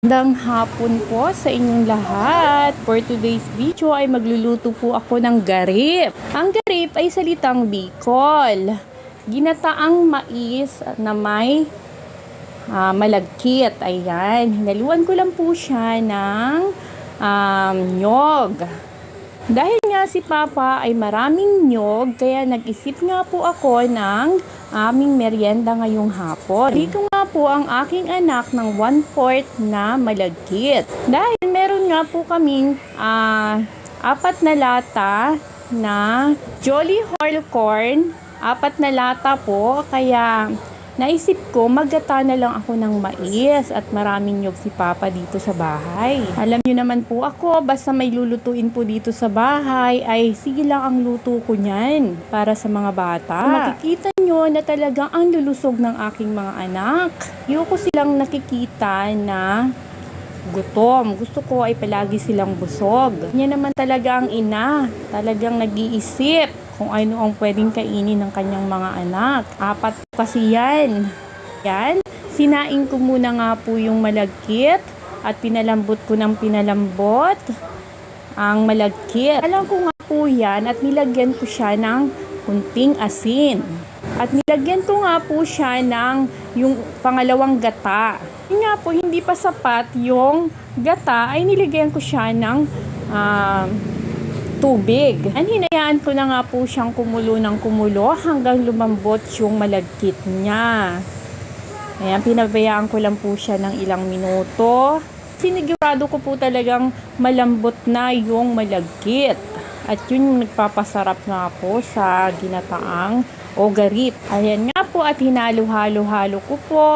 Magandang hapon po sa inyong lahat. For today's video ay magluluto po ako ng garip. Ang garip ay salitang Bicol. Ginataang mais na may ah, malagkit. Ayan. Hinaluan ko lang po siya ng um, nyog. Dahil nga si Papa ay maraming nyog, kaya nag-isip nga po ako ng aming merienda ngayong hapon. Dito nga po ang aking anak ng one-fourth na malagkit. Dahil meron nga po kaming ah, apat na lata na Jolly Whole Corn, apat na lata po, kaya naisip ko maggata na lang ako ng mais at maraming nyog si Papa dito sa bahay. Alam niyo naman po ako, basta may lulutuin po dito sa bahay, ay sige lang ang luto ko niyan para sa mga bata. Makikita nyo na talagang ang lulusog ng aking mga anak. Ayoko silang nakikita na gutom. Gusto ko ay palagi silang busog. Yan naman talaga ang ina. Talagang nag-iisip kung ano ang pwedeng kainin ng kanyang mga anak. Apat kasi yan. Yan. Sinaing ko muna nga po yung malagkit at pinalambot ko ng pinalambot ang malagkit. Alam ko nga po yan at nilagyan ko siya ng kunting asin. At nilagyan ko nga po siya ng yung pangalawang gata. Yun nga po, hindi pa sapat yung gata, ay nilagyan ko siya ng ah, tubig. Ang hinayaan ko na nga po siyang kumulo ng kumulo hanggang lumambot yung malagkit niya. Ayan, pinabayaan ko lang po siya ng ilang minuto. Sinigurado ko po talagang malambot na yung malagkit. At yun yung nagpapasarap nga po sa ginataang o garip. Ayan nga po at hinalo-halo-halo ko po.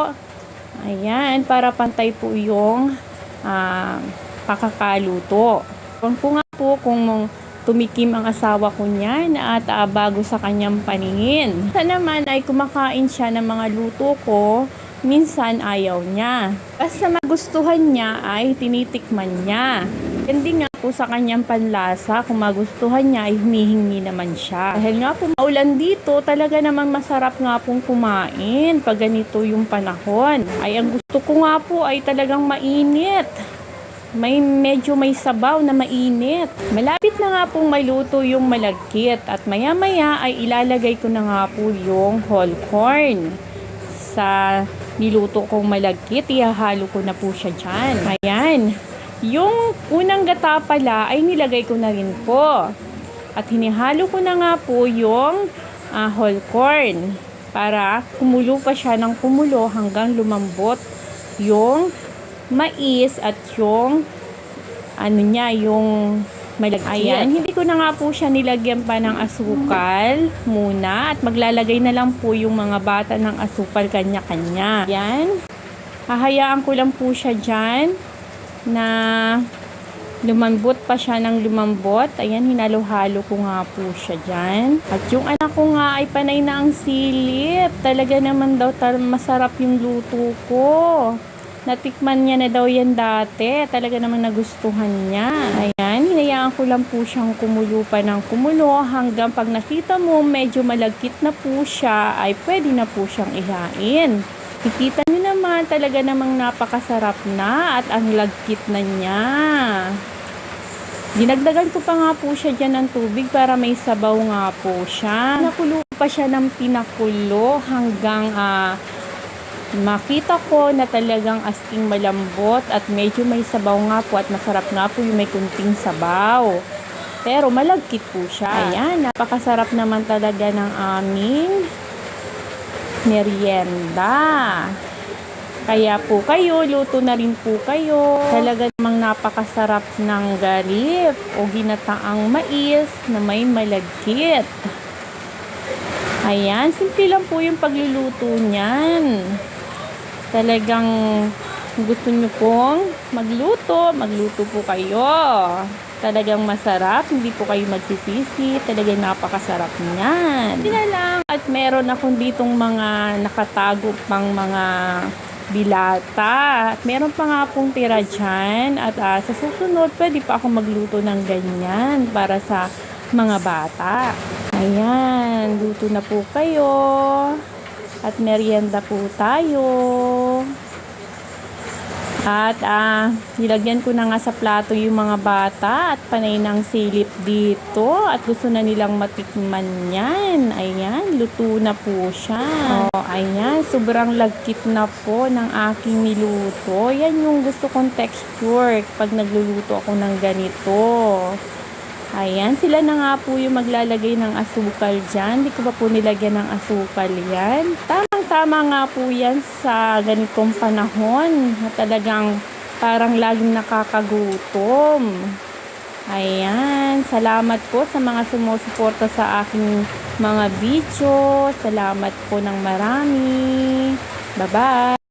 Ayan, para pantay po yung ah, pakakaluto. Kung po nga po kung tumikim ang asawa ko niyan at ah, bago sa kanyang paningin. Sa naman ay kumakain siya ng mga luto ko, minsan ayaw niya. Basta magustuhan niya ay tinitikman niya. Hindi nga po sa kanyang panlasa, kung magustuhan niya ay humihingi naman siya. Dahil nga po maulan dito, talaga namang masarap nga pong kumain pag ganito yung panahon. Ay ang gusto ko nga po ay talagang mainit may medyo may sabaw na mainit. Malapit na nga pong maluto yung malagkit at maya maya ay ilalagay ko na nga po yung whole corn sa niluto kong malagkit. Ihahalo ko na po siya dyan. Ayan. Yung unang gata pala ay nilagay ko na rin po. At hinihalo ko na nga po yung ah, whole corn para kumulo pa siya ng kumulo hanggang lumambot yung mais at yung ano niya, yung malagkit. Ayan, hindi ko na nga po siya nilagyan pa ng asukal muna at maglalagay na lang po yung mga bata ng asukal kanya-kanya. Ayan. Hahayaan ko lang po siya dyan na lumambot pa siya ng lumambot. Ayan, hinalo-halo ko nga po siya dyan. At yung anak ko nga ay panay na ang silip. Talaga naman daw tar- masarap yung luto ko. Natikman niya na daw yan dati. Talaga namang nagustuhan niya. Ayan, hinayaan ko lang po siyang kumulo pa ng kumulo hanggang pag nakita mo medyo malagkit na po siya ay pwede na po siyang ihain. Kikita niyo naman talaga namang napakasarap na at ang lagkit na niya. Dinagdagan ko pa nga po siya dyan ng tubig para may sabaw nga po siya. Nakulo pa siya ng pinakulo hanggang ah, makita ko na talagang asking malambot at medyo may sabaw nga po at masarap nga po yung may kunting sabaw. Pero malagkit po siya. Ayan, napakasarap naman talaga ng aming merienda. Kaya po kayo, luto na rin po kayo. Talaga namang napakasarap ng garip o ginataang mais na may malagkit. Ayan, simple lang po yung pagluluto niyan. Talagang gusto nyo pong magluto, magluto po kayo. Talagang masarap, hindi po kayo magsisisi. Talagang napakasarap niyan. Na lang. At meron akong ditong mga nakatago pang mga dilata. At meron pa nga pong tira dyan. At ah, sa susunod, pwede pa ako magluto ng ganyan para sa mga bata. Ayan, luto na po kayo. At merienda po tayo. At ah, nilagyan ko na nga sa plato yung mga bata at panay ng silip dito. At gusto na nilang matikman yan. Ayan, luto na po siya. Oh, ayan, sobrang lagkit na po ng aking niluto. Yan yung gusto kong texture pag nagluluto ako ng ganito. Ayan, sila na nga po yung maglalagay ng asukal dyan. Hindi ko pa po nilagyan ng asukal yan. Tamang-tama nga po yan sa ganitong panahon na talagang parang laging nakakagutom. Ayan, salamat po sa mga sumusuporta sa aking mga video. Salamat po ng marami. Bye-bye!